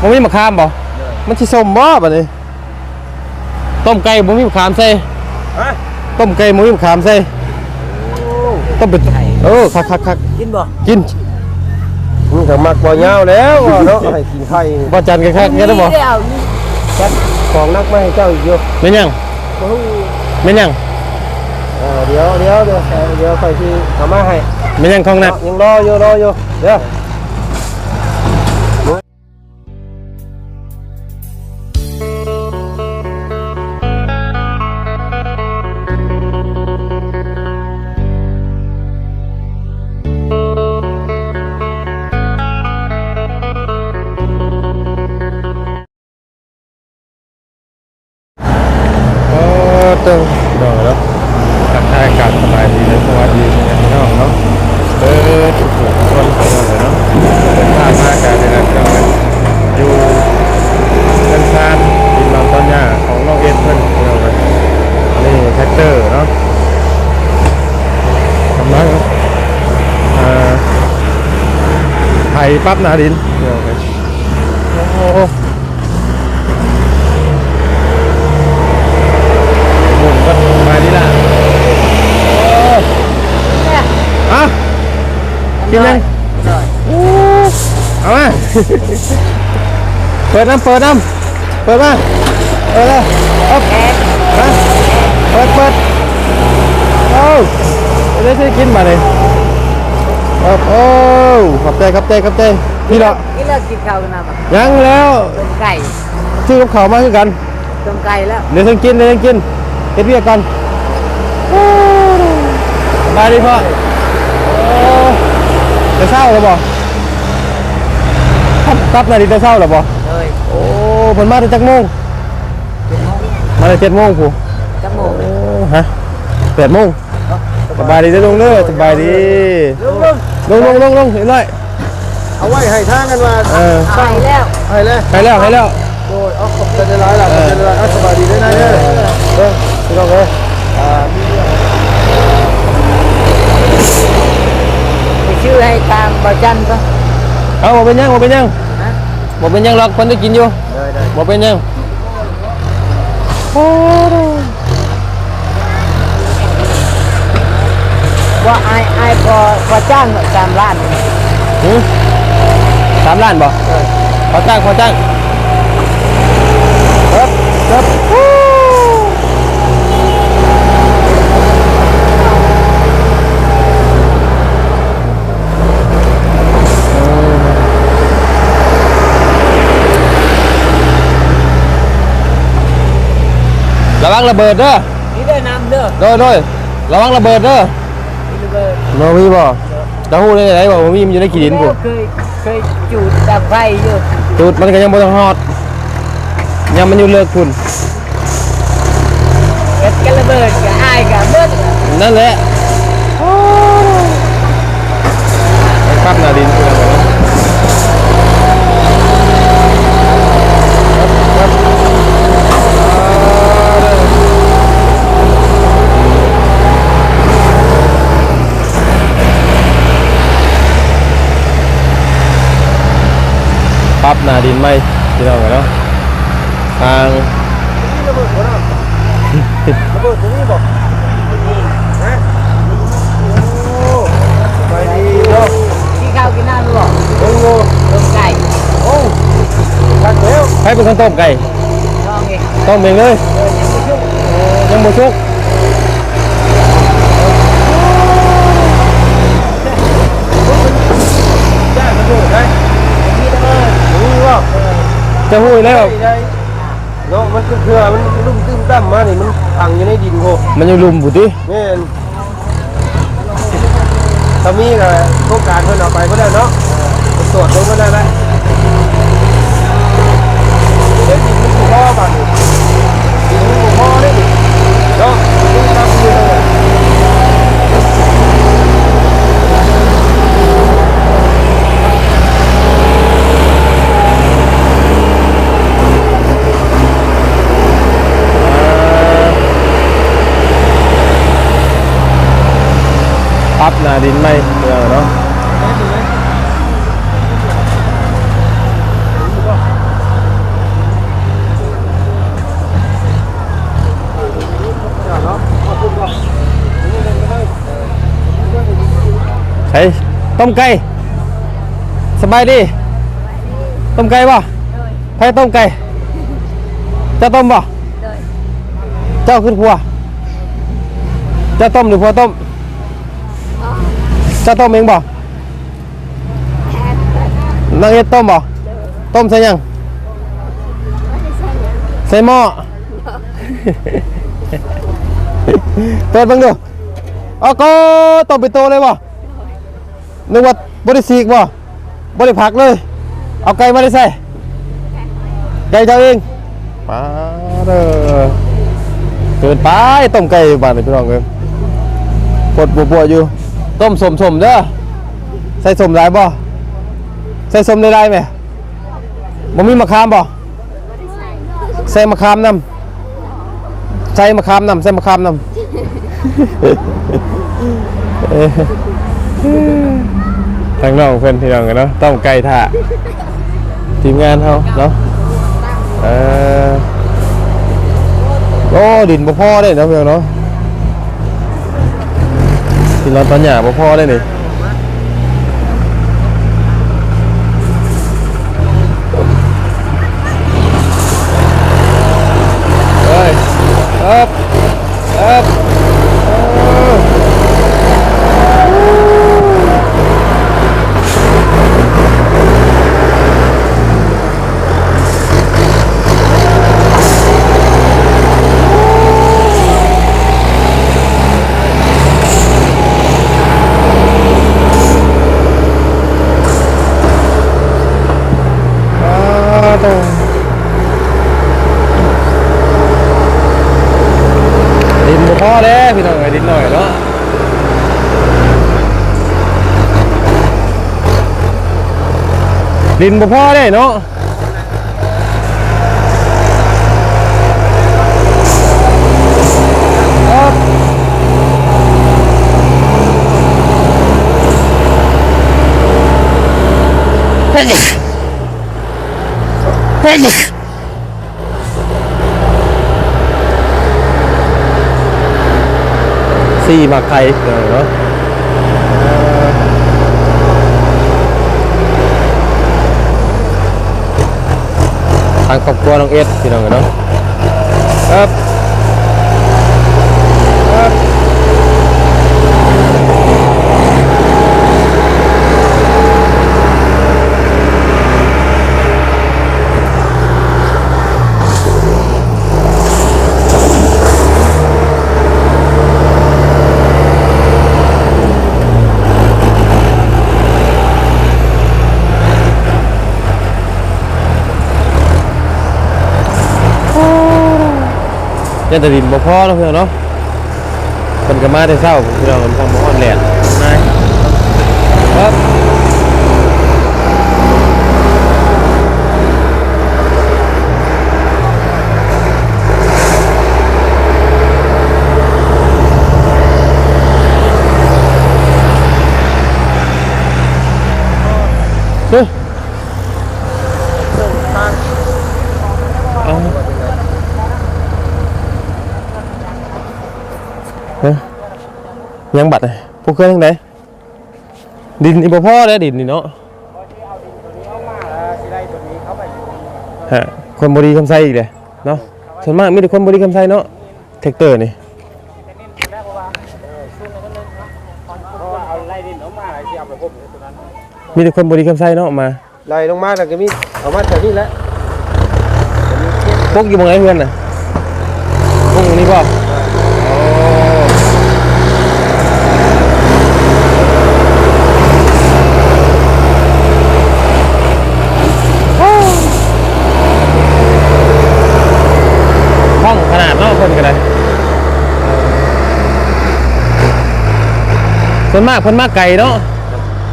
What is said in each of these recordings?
มันมีมะขามบ่มันสิส้มบ่บัดนี้ต้มไก่บ่มีมะขามใส่ฮะต้มไก่บ่มีมะขามใส่ต้มเป็นเออคักคักคักกินบ่กินนี่ก็มักบ่ยาวแล้วว่าเนาะให้กินไข่บ่จันกันคักงั้นได้บ่นี่เอานี่จัดของนักมาให้เจ้าอีกอยู่แม่นยังโอ้โหแม่นยังเออเดี๋ยวเดี๋ยวเดี๋ยวเดี๋ยวค่อยสิเอามาให้แม่นยังของนักยังรออยู่รออยู่เดี๋ยว ปั๊บหนาดินพี่น้องเลยโอ้โหหมุนก็มาดีละอะกินยังอู้เอามาเปิดน้ำเปิดน้ำเปิดมาเปิดเลยอ๊บมาเปิดเปิดโอ้เดี๋ยวจะกินมาเลย อ๊บโอ้ขอบใจขอบใจขอบใจพี่เนาะกินแล้วกินข้าวกันนะบ่ยังแล้วต้มไก่ซื้อกับเขาวมาคือกันต้มไก่แล้วเดี๋ยวต้องกินเดี๋ยวต้องกินเฮ็ดเวียกก่อนโอ้สบายดีพ่อโอ้จะเศร้าหรือบ่ตับตับนาฬิกาเศร้าหรือบ่เลยโอ้เพิ่นมาแต่จักโมงมาแต่เจ็ดโมงผู้จังโมงโอ้ฮะแปดโมงสบายดีเด้อลุงเด้อสบายดีลุง ลุงลงลงลงลงเห็นไรเอาไว้ให้ทางกันว่าเออเอาให้แล้วให้เลยไปแล้วไปแล้วโอ้ยเอาขอบใจหลายๆล่ะขอบใจหลายๆเอาสบายดีด้วยนะเด้อเด้อพี่น้องเอ้ยอ่ามีเรื่องไปชื่อให้ทางบ่จันก็เอาบ่เป็นหยังบ่เป็นหยังฮะบ่เป็นหยังหรอกคนได้กินอยู่ได้ได้บ่เป็นหยังโอ้ ว่าไอ้ไอ้ พอพอจ้างสามล้านหือสามล้านบ่ขอจ้างขอจ้างครับครับฮู้ระวังระเบิดเด้อนี่ได้น้ำเด้อโดยโดยระวังระเบิดเด้อนี่ ระเบิดบ่มีบ่จะฮู้ได้ไดบ่บ่มีมันอยู่ในขี้ดินพุ่นเคยเคยจูดดับไฟอยู่ตูดมันก็ยังบ่ต้องฮอดยังมันอยู่เลิกพุ่นเกิดกันระเบิดกับไอ้กับเบิดนั่นแหละปั๊บหน้าดินพุ่นแล้วเนาะปั๊บ หน้าดินไหมพี่น้องกันเนาะทางระเบิดบ่เนาะระเบิดตรงนี้บ่ฮะโอ้สบายดีเนาะกินข้าวกินน้ำหรอโอ้โหต้มไก่โอ้ทักแล้วให้เป็นคนต้มไก่น้องเองต้มเองเลยเออยังไม่ชุ่มยังบ่ชุก จ้างระเบิดได้ มีระเบิด รู้ว่า จะหู้แล้ว ได้เนาะมันคือเครือมันลุ่มตื้มตั้มมานี่มันพังอยู่ในดินโหมันอยู่ลุมผู้ติแม่นถ้ามีก็โครงการเพิ่นเอาไปก็ได้เนาะไปตรวจดูก็ได้ไหมเฮ้ยดินมันถูกพ่อป่ะนี่ดินมันถูกพ่อได้ดิเนาะมันทำอยู่เลย ปั๊บหน้าดินไหมเดี๋ยวเนาะ ฮ้ย ต้มไก่สบายดี ต้มไก่บ่ใครต้มไก่เจ้าต้มบ่เจ้าขึ้นครัวเจ้าต้มหรือพัวต้มเจ้าต้มเองบ่นางเอ็ดต้มบ่ต้มใส่หยังใส่หม้อเปิดเบังดูเอาก็ต้มไปนโตเลยบ่ นึกว่าบริสีกบ่บริผักเลย เอาไก่มาได้ใส่ไก่เจ้าเองป้าเด้อเกินไปต้มไก่บ้านพี่น้องเอ้ยปวดบวๆอยู่ ต้มสมสมเด้อใส่สมหลายบ่ใส่สมได้ไรไหมบ่มีมะขามบ่ใส่มะขามนำใส่มะขามนำใส่มะขามนำเอ้ย ทางน้องเพื่อนพี่น้องกันเนาะต้มไก่ท่าทีมงานเขาเนาะเออโอ้ดินบ่พ่อได้เนาะเพื่อนเนาะกินเราตอนหยาบ่พ่อได้นี่เฮ้ยเอ๊บเอ๊บเออ อ่าต้องดินบ่พอแล้วพี่น้องไอ้ดินหน่อยเนาะ ดินบ่พอได้เนาะครับเฮ้ยเฮ้ยสี่หมักไข่เออเนาะเอ่อ ทางครอบครัวน้องเอสพี่น้องกันเนาะครับ ยันแต่ดินบ่พอเนาะพี่น้องเนาะเป็นก็มาแต่เช้าพี่น้องกันทางบ่ฮอดแหลนนายครับเฮ้ยเอา เอ้ย ยังบัดเลยพวกเครื่องยังไงดินอีบ่พ่อแล้วดินนี่เนาะฮะคนบริคำไซอีกเลยเนาะส่วนมากมีแต่คนบริคำไซเนาะเทคเตอร์นี่เอาไล่ดินออกมาที่เอาไปพบในตัวนั้นมีแต่คนบริคำไซเนาะมาไล่ลงมาแล้วก็มีเอามาจากนี่แหละพวกอยู่บงไหนเพื่อนน่ะพวกนี้ป่ะห้องขนาดเนาะคนกันเลย ส่วนมากคนมากไก่เนาะ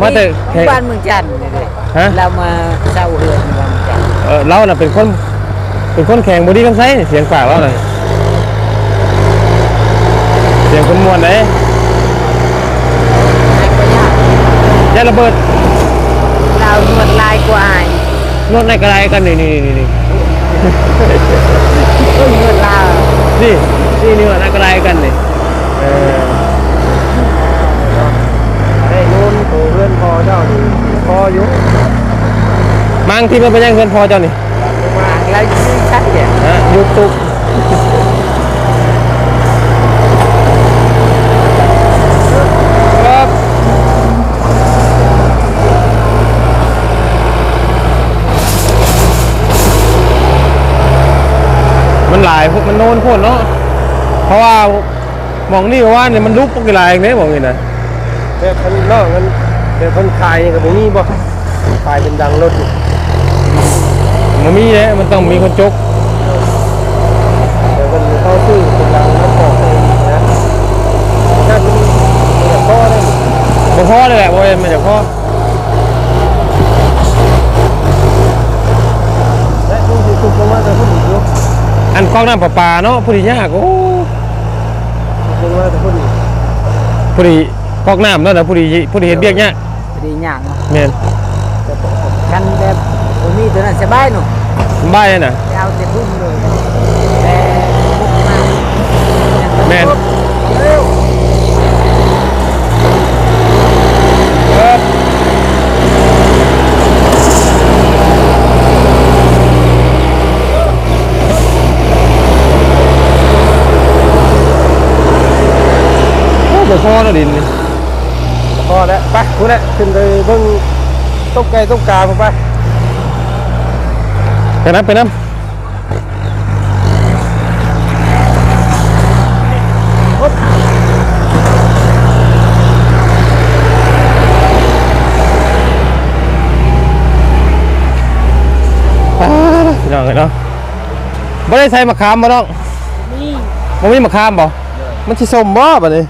มาแต่แค่บ้านเมืองจันทร์นี่เลยฮะ เรามาเช่าเรือนบ้านเมืองจันทร์เออเราน่ะเป็นคน เป็นคนแข่งบอดี้กันไซเสียงปากเราหน่อยเสียงคนมวนไหนให้ก็ยากยาระเบิดเรานวดลายกว่าอายนวดในกระไรกันนี่นี่นี่นี่ ก็นวดลาว นี่นี่นี่นวดในกระไรกันนี่เออ ได้นู่นตัว มังที่มันไปยังเงินพอเจ้านี่มาแล้วชื่อชัดเนี่ยฮะยูทูบครับมันหลายพวกมันโน่นพวกเนาะเพราะว่าหมองนี่ว่าเนี่ยมันลุกพวกหลายอย่างนี้บอกงี้นะแบบคนนอกมันแบบคนขายนี่ก็บ่มีบ่ขายเป็นดังรถนี่ มันมีเนี่ยมันต้องมีคนจกแต่คนเขาซื้อเป็นดังน้ำปอกเองนะนั่นมันแบบพ่อได้บ่พอเลยแหละบ่เอ็นมันจะพอและลุงสิสุกลงมาแต่คนอีกอยู่อันกล้องน้ำประปาเนาะผู้ดียากโอ้ลงมาแต่คนอีกผู้ดีกล้องน้ำเนาะนะผู้ดีผู้ดีเห็นเบียกเนี่ยากดีหยังเนาะแม่นกันแบบ บ่มีตัวนั้นสบายเนาะบ้ายเลยน่ะไปเอาแต่พุ่มเลยแต่พุ่มมาแม่นเร็วครับโอ้บ่พอแล้วดินนี่พอแล้วไปคุณแหละขึ้นไปเบิ่งต้มไก่ต้มกาผมไป ไปน้ำไปน้ำอ่าพี่น้องเอ้ยเนาะบ่ได้ใส่มะขามบ่น้องนี่บ่มีมะขามบ่มันสิส้มบ่บัดนี้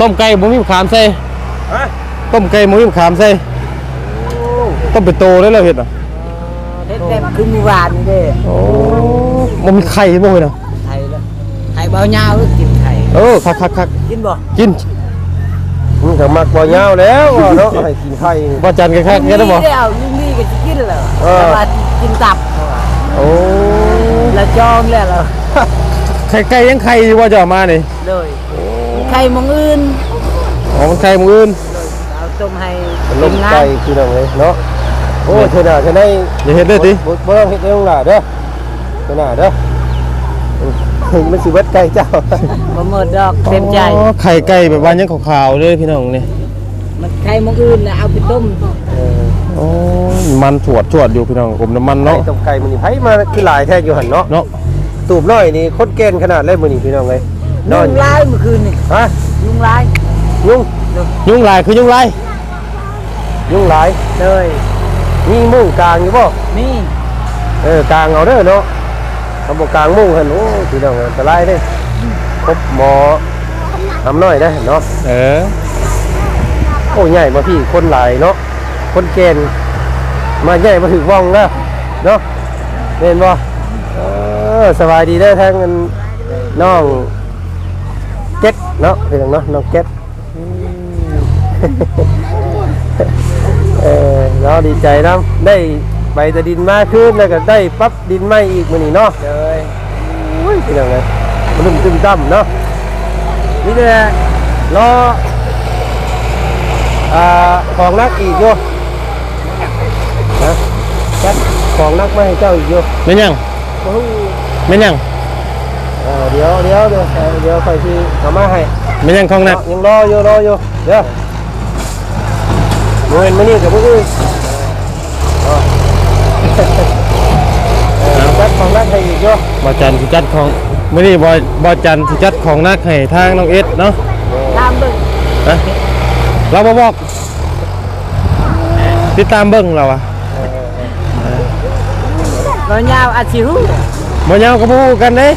ต้มไก่บ่มีมะขามใส่ฮะต้มไก่บ่มีมะขามใส่ต้มเป็นโตได้แล้วเฮ็ดน่ะ แบบคือเมื่อวานนี่เด้โอ้บ่มีไข่บ่เว้ยน่ะไทยแล้วไทยเบายาวหรือกินไทยเออคักๆกินบ่ๆกินมันก็มักบ่ยาวแล้วว่าเนาะให้กินไข่บ่จันกันคักๆงั้นนะบ่ได้เอาลุงนี่ก็จะกินเหรอเออแต่ว่ากินตับโอ้แล้วจองแล้วเหรอไข่ไก่ยังไข่อยู่บ่จะเอามานี่เลยใครมองอื่นอ๋อมันไข่มื้ออื่นเอาต้มให้มันลทีมมงาไก่นคือน้องเลยเนาะ โอ้เธอหน่าเธอได้อย่าเฮ็ดเลยติบ่บ่ต้องเฮ็ดเองล่ะเด้อเธอหน่าเด้อเฮ้ยมันสิเบิดไก่เจ้าบ่หมดดอกเต็มใจอ๋อไข่ไก่แบบว่ายังขาวๆเลยพี่น้องนี่มันใครมองอื่นแล้วเอาไปต้มเออโอ้มันถวดถวดอยู่พี่น้องผมน้ำมันไก่เนาะต้มไก่มันนี่ไผมาคือหลายแท้อยู่หั่นเนาะเนาะตูบน้อยนี่คนแก่นขนาดเลยมื้อนี้พี่น้องเอ้ยนยุอนงลายเมื่อคืนนี่ฮะยุงลายยุงยุงลายคือยุงลายยุงหลายเลย มีมุ้งกลางอยู่บ่นี่เออกลางเอาเด้อเนาะเขาบอกกลางมุ้งหั่นโอ้พี่น้องอันตรายเด้ครบหมอทำน้อยได้อเนาะเออโอ้ใหญ่มาพี่คนหลายเนาะคนเกณฑ์มาใหญ่มาถึงว่องแล้วเนาะเห็นบ่เออสบายดีได้อทั้งอันน้องเก็ตเนาะพี่น้องเนาะน้องเก็ตอืม เออเนาะดีใจนะได้ใบตะดินมาขึ้นแล้วก็ได้ปั๊บดินใหม่อีกมื้อนี้เนาะเลยอุ้ยพี่น้องเอ้ยมันลุ่มตึมตั้มเนาะนี่เด้อรออ่าของนักอีกอยู่นะจัดของนักมาให้เจ้าอีกอยู่แม่นยังโอ้โหแม่นยังเออเดี๋ยวเดี๋ยวเดี๋ยวเออเดี๋ยวค่อยที่เอามาให้แม่นยังของหนักยังรออยู่รออยู่เดี๋ยวโม เห็นมานี่กับพวกอื่นเอาเออจัดของนักให้อีกอยู่บอจันสิจัดของมื้อนี้บอบอจันสิจัดของหนักให้ทางน้องเอสเนาะตามเบิ่งนะเราบ่บอกติดตามเบิ่งเราอะบ่ยาวอาชิฮูบ่ยาวก็บ่ฮู้กันเด้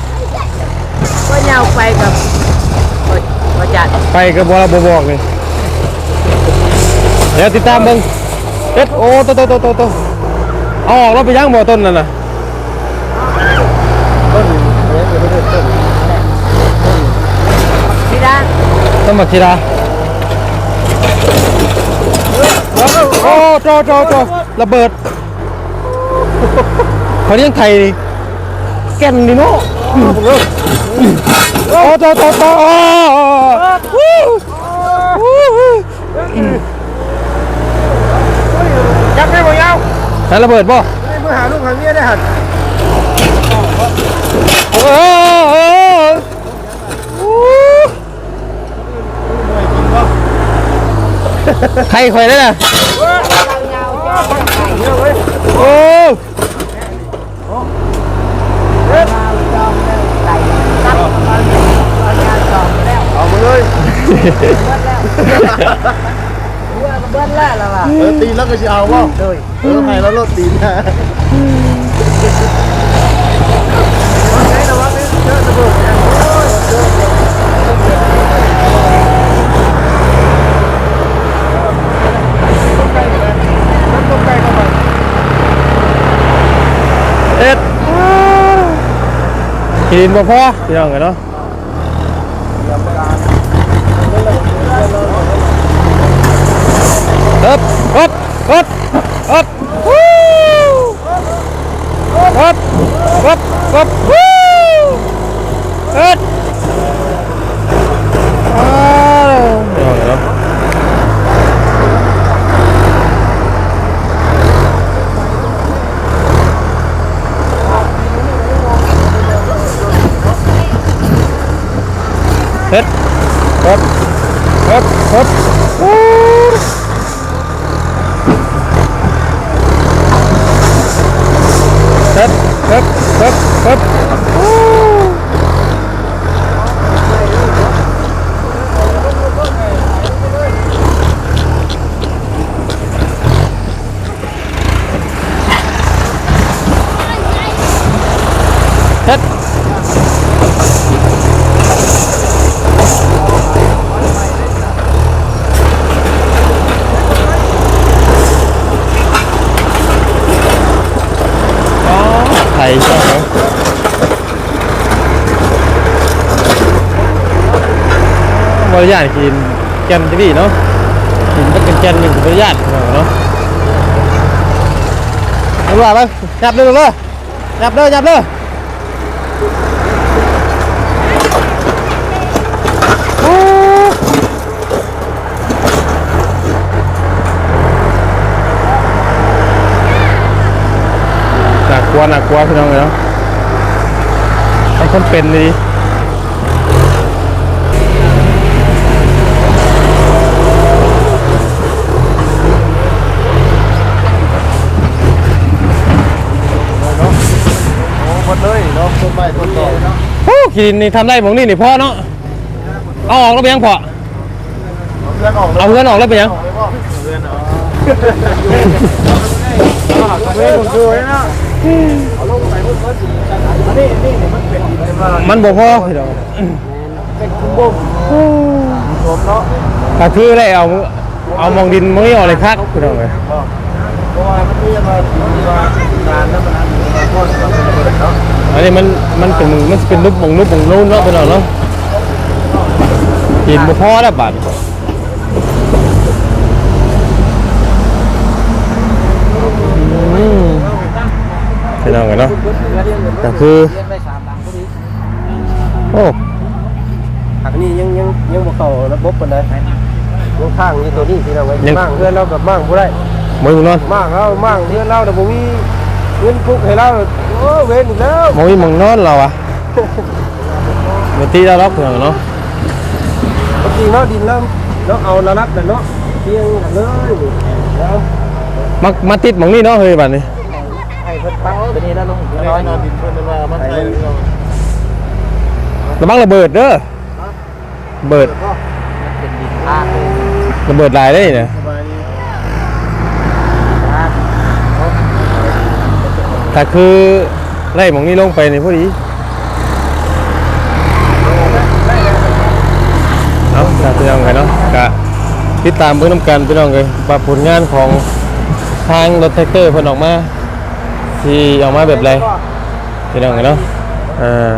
บ่ยาวไปกับบ่บ่จัดไปก็บ่เราบ่บอกนี่ เดี๋ยวติดตามเบิ่งเอ็ดโอ้โตโตโตโตโตเอาออกแล้วไปยังบ่ต้นนั่นน่ะต้นเนี่ยคือต้นต้นพี่ดาต้นมะขีดาโอ้โตโตโตระเบิดเขาเลี้ยงไข่แก่นนี่เนาะโอ้โตโตโตอ้าววู้วู้ จับได้บ่ยาวโแล้วระเบิดบ่เมื่อหาลูกหาเมียได้หันโอ้โหใครคอยได้น่ะโอ้เอามาเลย เบิ้ลแล้วล่ะว่ะเออตีนแล้วก็จะเอาว่าโดยเออให้แล้วรถตีนนะต้มไก่เข้าไปเอ็ดกินบ่พอพี่น้องกันเนาะ ฮึบฮึบฮึบวู้ฮึบฮึบฮึบวู้เอ็ดอ้าวพี่น้องกันเนาะ เฮ็ดเฮ็ดเฮ็ดเฮ็ดวู้เฮ็ดเฮ็ดเฮ็ดเฮ็ดวู้เฮ็ด อ๋อไทยใช่ไหม บริญาตกินแกนที่นี่เนาะกินเป็นแกนหนึ่งบริญาตเนาะเอาว่าไปจับเลยเลยจับเลยจับเลยโอ้หนักกลัวหนักกลัวพี่น้องเลยเนาะไอ้คนเป็นเลย เนาะต้นไม้ต้นดอกเนาะโอ้กินนี่ทำได้หมองนี่นี่พ่อเนาะเอาออกแล้วไปยังพอเพื่อนออกเอาเพื่อนออกแล้วไปยังเพื่อนเนาะเพื่อนผมช่วยนะเอาลงไปพุ่นอันนี้นี่มันเป็นเป็นว่ามันบ่พอพี่น้องเป็นคุ้มบ่มรวมเนาะก็คือได้เอาเอามองดินมองนี่ออกเลยคักพี่น้องเลยเพราะว่ามันมีมาถึงว่านานแล้วมันอันนี้มาพ่นมาเป็นเปิดเนาะ อันนี้มันมันเป็นมันเป็นรูปมองรูปมองนู้นเนาะพี่น้องเนาะกินบ่พอแล้วบาดอืมพี่น้องกันเนาะก็คือเรียนไปสามหลังพอดีโอ้อันนี้ยังยังยังบ่เข้าระบบปานใดยังข้างนี่ตัวนี้ที่เราไว้มั่งเพื่อนเรากับมั่งบ่ได้มึงนอนมั่งเรามั่งเพื่อนเราแต่บ่มี เงินพุกให้เราโอ้เว้นอีกแล้วมองมีมองนอนเราอะมาตีแล้วล็อกพี่น้องเนาะบางทีเนาะดินแล้วเนาะเอาละลักแต่เนาะเพียงเลยแล้วมามาติดมองนี่เนาะเฮ้ยบัดนี้ให้เพิ่นปักตัวนี้แล้วน้องน้อยนอนดินเพิ่นว่ามันใส่ระวังระเบิดเด้อระเบิดเป็นดินพาดระเบิดหลายได้เนี่ย สบายดี พาด แต่คือไล่หมองนี้ลงไปในพอดีเอาถ้าพี่น้องไงเนาะกะติดตามเพื่อนน้ำกันพี่น้องเลยว่าผลงานของทางรถแท็กเตอร์เพิ่นออกมาที่ออกมาแบบไรพี่น้องไงเนาะอ่า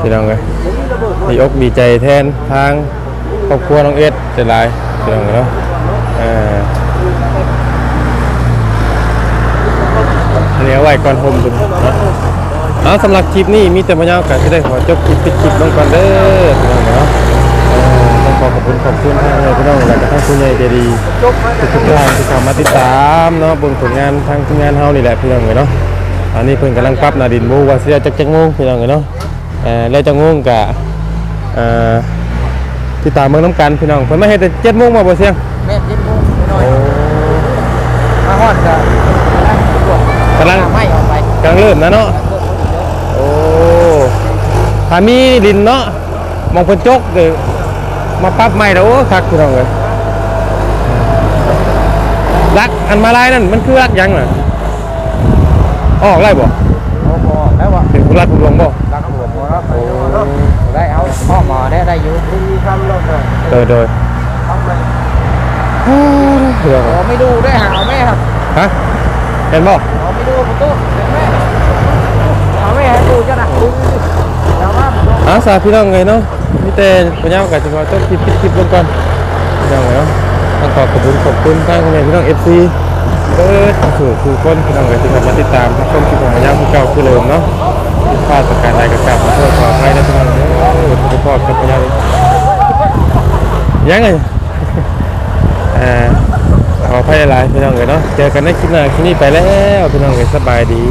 พี่น้องเลยดีอกดีใจแทนทางครอบครัวน้องเอ็ดเจรายพี่น้องไงเนาะอ่า อั นนี้เอาไว้ก่อนโฮมบุญเนาะเอาสำหรับคลิปนี้มีแต่มาเยาวกันที่ได้ขอจบคลิปปิดคลิปลงก่อนเด้อพี่น้องเนาะเออต้องขอขอบคุณขอบคุณทางเลยพี่น้องแล้วก็ทางคุณยายเจดีทุกทุกๆท่านที่เข้ามาติดตามเนาะเบิ่งผลงานทางทีมงานเฮานี่แหละพี่น้องเอ้ยเนาะอันนี้เพิ่นกำลังปรับหนาดินหมูว่าสิได้จักจักโมงพี่น้องเอ้ยเนาะเอ่อแล้วจักโมงก็เอ่อติดตามเบิ่งนํกันพี่น้องเพิ่นมาเฮ็ดแต่7โมงมาบ่เสียงแม่นยิ้มมุ้งหน่อยมาฮอดก็กำลัง ไม่ออกไปกำลังเริ่มนะเนาะโอ้ถ้ามีดินเนาะมองเพิ่นจกเด้อมาปรับใหม่แล้วโอ้คักพี่น้องเอ้ยรักอันมาลายนั่นมันคือรักหยังน่ะออกไล่บ่โอ้โหแล้วว่าเป็นผู้รักผู้หลวงบ่รักหลวงบ่รับไปได้เอาพ่อหมอได้ได้อยู่ที่ทำลงเลยโดยโดยทำเลยเฮ้ยเรื่องโอ้ไม่ดูได้หาแม่ครับฮะ เห็นบ่โอ้ไม่ดูประตูแม่เอาแม่ให้ดูจ้ะนะดูแล้วว่าอาสาพี่น้องไงเนาะมีแต่ปัญญากับจังหวะต้นคลิปปิดคลิปลงก่อนพี่น้องไงเนาะต้องขอขอบคุณขอบคุณทางพี่น้อง FC เบิดสู่ผู้คนพี่น้องก็ที่เข้ามาติดตามชมคลิปของปัญญาผู้เก่าผู้เดิมเนาะพลาดประการใดก็กราบขอโทษขออภัยนะพี่น้องเด้อทุกคนกับปัญญายังไงเอ่อ ขออภัยหลายๆพี่น้องเลยเนาะเจอกันในคลิปหน้าคลิปนี้ไปแล้วพี่น้องเลยสบายดี